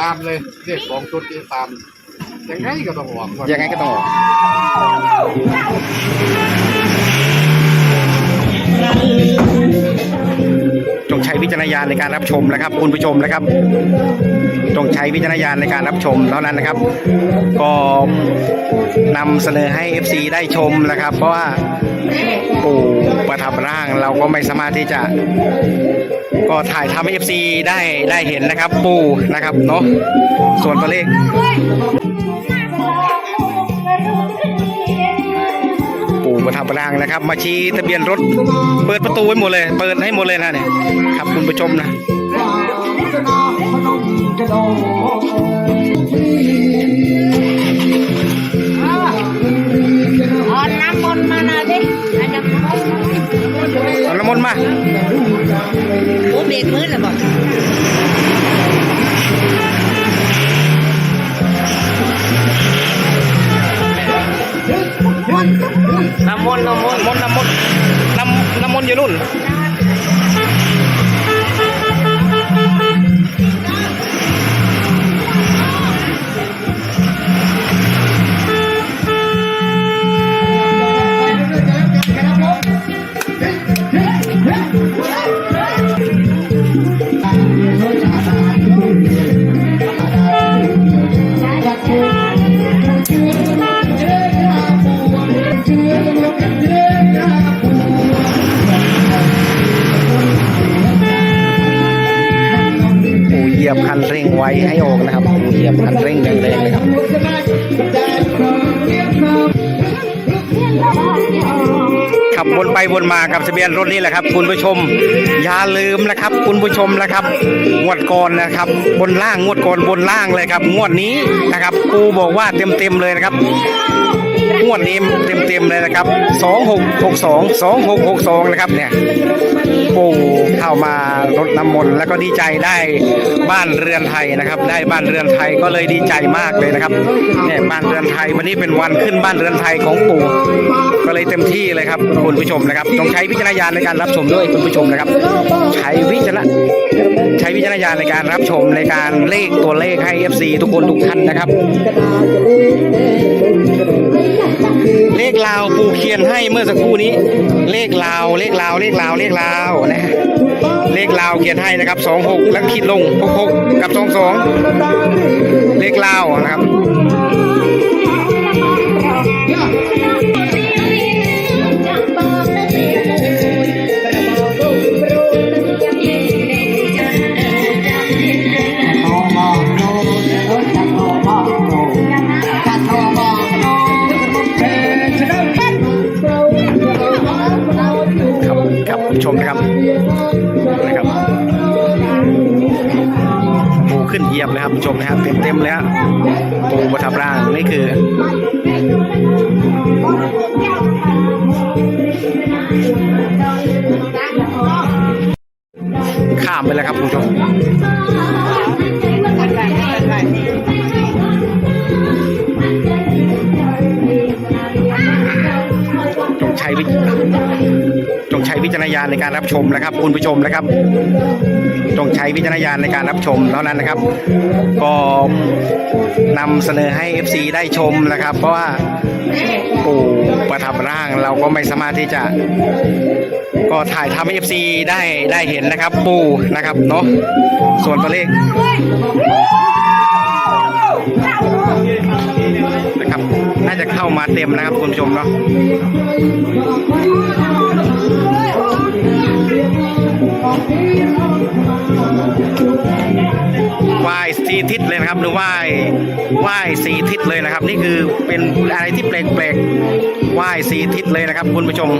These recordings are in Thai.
ตามเลยเรียกสองชุดที่ตาม ยังไงก็ต้องออกยังไงก็ต้องออก จงใช้วิจารณญาณในการรับชมนะครับ คุณผู้ชมนะครับจงใช้วิจารณญาณในการรับชมเท่านั้นนะครับ ก็นำเสนอให้ FC ได้ชมนะครับ เพราะว่าปู่ประทับร่างเราก็ไม่สามารถที่จะ ก็ถ่ายทำให้ FC ได้ได้เห็นนะครับ ปู่นะครับเนาะส่วนตัวเลข ปู่ประทับร่างนะครับ มาชี้ทะเบียนรถ เปิดประตูไว้หมดเลย เปิดให้หมดเลยนะเนี่ยครับคุณผู้ชมนะเอาน้ำมนต์มาหน่อยดิเอาน้ำมนต์มาโอ้เบรกมือแล้วบอก มนต์น้ำมนต์น้ำมนต์น้ำมนต์อยู่นู่น นเร่งไว้ให้ออกนะครับปู่เหยียบคันเร่งแรงๆเลยครับขับวนไปวนมากับทะเบียนรถนี่แหละครับ คุณผู้ชม อย่าลืมนะครับ คุณผู้ชมนะครับ งวดก่อนนะครับ บนล่างงวดก่อนบนล่างเลยครับ งวดนี้นะครับปูบอกว่าเต็มเต็มๆเลยนะครับ งวดนี้เต็มเต็มๆเลยนะครับสองหกหกสองสองหกหกสองนะครับเนี่ยปู่เข้ามารดน้ำมนต์แล้วก็ดีใจได้บ้านเรือนไทยนะครับ ได้บ้านเรือนไทยก็เลยดีใจมากเลยนะครับเนี่ยบ้านเรือนไทยวันนี้เป็นวันขึ้นบ้านเรือนไทยของปู่ก็เลยเต็มที่เลยครับคุณผู้ชมนะครับต้องใช้วิจารณญาณในการรับชมด้วยคุณผู้ชมนะครับ ใช้วิจารณใช้วิจารณญาณในการรับชมในการเลขตัวเลขให้ FC ทุกคนทุกท่านนะครับ ลาวปูเขียนให้เมื่อสักครู่นี้ เลขลาว เลขลาว เลขลาว เลขลาวนะฮะเลขลาวเขียนให้นะครับสองหกแล้วขีดลงหกหกกับสองสองเลขลาวนะครับ ขึ้นเหยียบเลยครับผู้ชมนะครับเต็มเต็มๆเลยฮะปูประทับร่างนี่คือ ข้ามไปแล้วครับผู้ชมจงใช้วิจงใช้ วิจารณญาณในการรับชมนะครับ คุณผู้ชมนะครับจงใช้วิจารณญาณในการรับชมเท่านั้นนะครับ ก็นำเสนอให้ FC ได้ชมนะครับ เพราะว่าปู่ประทับร่างเราก็ไม่สามารถที่จะ ก็ถ่ายทำให้ FC ได้ได้เห็นนะครับ ปู่นะครับเนาะส่วนตัวเลข จะเข้ามาเต็มนะครับคุณผู้ชมเนาะไหว้สีทิศเลยนะครับ หรือไหว้ไหว้สีทิศเลยนะครับ นี่คือเป็นอะไรที่แปลกๆไหว้สีทิศเลยนะครับ คุณผู้ชม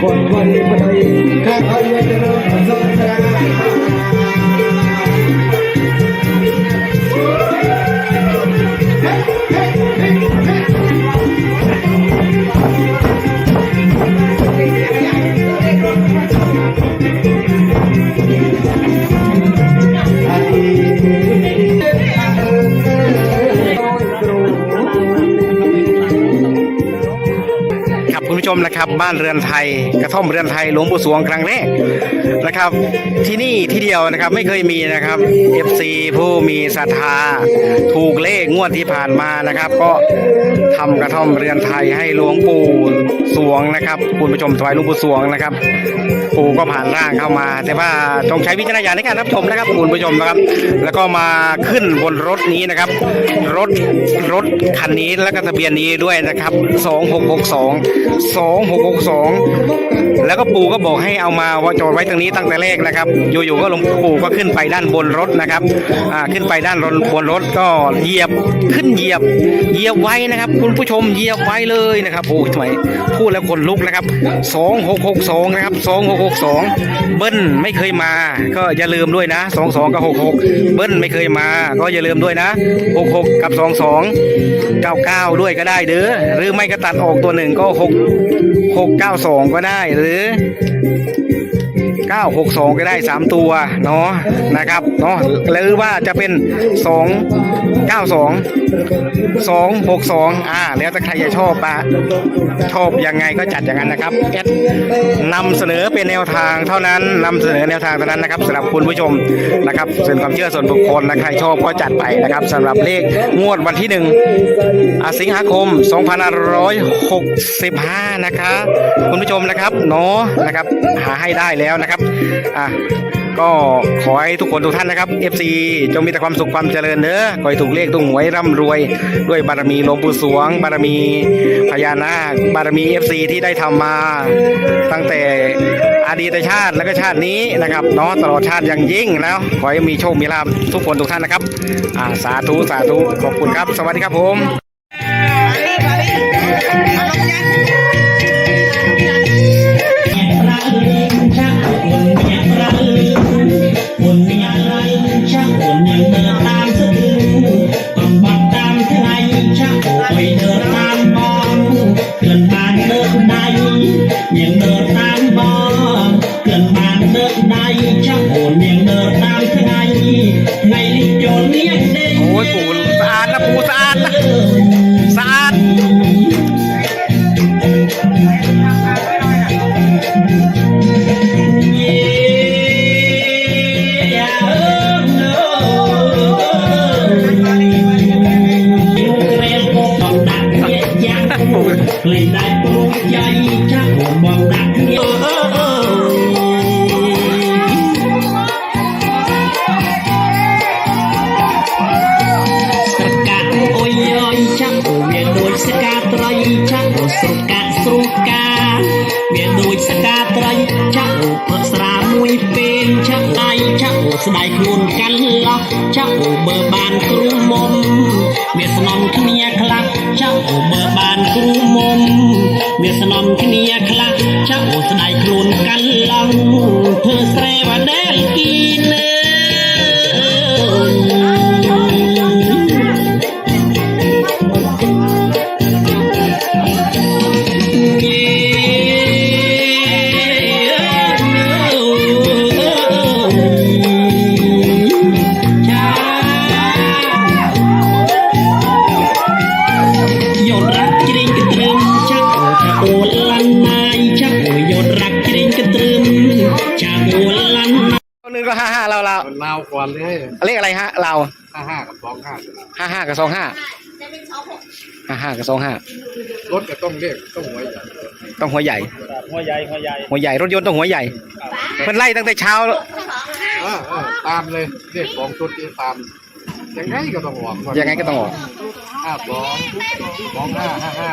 con นะครับ บ้านเรือนไทย กระท่อมเรือนไทยหลวงปู่สวงครั้งแรกนะครับ ที่นี่ที่เดียวนะครับไม่เคยมีนะครับ FC ผู้มีศรัทธาถูกเลขงวดที่ผ่านมานะครับ ก็ทำกระท่อมเรือนไทยให้หลวงปู่สวงนะครับ คุณผู้ชมถวายหลวงปู่สวงนะครับ ปู่ก็ผ่านร่างเข้ามา แต่ว่าต้องใช้วิจารณญาณในการรับชมนะครับคุณผู้ชมนะครับ แล้วก็มาขึ้นบนรถนี้นะครับ รถรถคันนี้แล้วก็ทะเบียนนี้ด้วยนะครับ 2662 662แล้วก็ปู่ก็บอกให้เอามาว่าจอดไว้ตรงนี้ตั้งแต่แรกนะครับ อยู่ๆก็หลวงปู่ก็ขึ้นไปด้านบนรถนะครับอ่าขึ้นไปด้านบนบนรถก็เหยียบขึ้นเหยียบ เหยียบไว้นะครับ คุณผู้ชมเหยียบไว้เลยนะครับโอ้ทำไมพูดแล้วขนลุกนะครับ2662นะครับ2662เบิ้ลไม่เคยมา ก็อย่าลืมด้วยนะ22กับ66เบิ้ลไม่เคยมา ก็อย่าลืมด้วยนะ66กับ22 99ด้วยก็ได้เด้อหรือไม่ก็ตัดออกตัวหนึ่งก็6 692 ก็ได้หรือ 962 ก็ได้ 3 ตัวเนาะนะครับเนาะหรือว่าจะเป็น 292 262 อ่า แล้วแต่ใครจะชอบปะชอบยังไงก็จัดอย่างนั้นนะครับแอดนำเสนอเป็นแนวทางเท่านั้นนำเสนอแนวทางเท่านั้นนะครับสำหรับคุณผู้ชมนะครับส่วนความเชื่อส่วนบุคคลนะใครชอบก็จัดไปนะครับสำหรับเลขงวดวันที่หนึ่งอ่าสิงหาคม 2565 นะคะ คุณผู้ชมนะครับเนาะนะครับ หาให้ได้แล้วนะครับอะก็ขอให้ทุกคนทุกท่านนะครับ FC จงมีแต่ความสุขความเจริญเด้อขอให้ถูกเลขถูกหวยร่ำรวย ด้วยบารมีหลวงปู่สวง บารมีพญานาคบารมี FC ที่ได้ทำมา ตั้งแต่อดีตชาติและก็ชาตินี้นะครับเนาะตลอดชาติอย่างยิ่งแล้ว ขอให้มีโชคมีลาภทุกคนทุกท่านนะครับอ่าสาธุสาธุขอบคุณครับ สวัสดีครับผมระลึงชักอุ่น ยปู่สะอาดนะปู่สะอาดนะสะอาด lên đại bố dây chắc hồn bom đặt nhớ មួយសកាត្រីចាក់អូផឹកស្រាមួយពេលចាក់ដៃចាក់អូស្ដាយខ្លួនកាន់ឡោះចាក់អូបើបានគ្រូមុំមានស្នំគ្នាខ្លះចាក់អូបើបានគ្រូមុំមានស្នំគ្នាខ្លះចាក់អូស្ដាយខ្លួនកាន់ឡោះធ្វើស្រែវដែលគីន ลาวก่อนเลยเลขอะไรฮะเราห้าห้ากับสองห้าห้าห้ากับสองห้าห้าห้ากับสองห้ารถก็ต้องเรียกต้องหวยใหญ่ต้องหัวใหญ่ หัวใหญ่หัวใหญ่หัวใหญ่รถยนต์ต้องหัวใหญ่เพิ่นไล่ตั้งแต่เช้าตามเลยเรียกของชุดที่ตามยังไงก็ต้องออกยังไงก็ต้องออกห้าสองสองห้าห้าห้า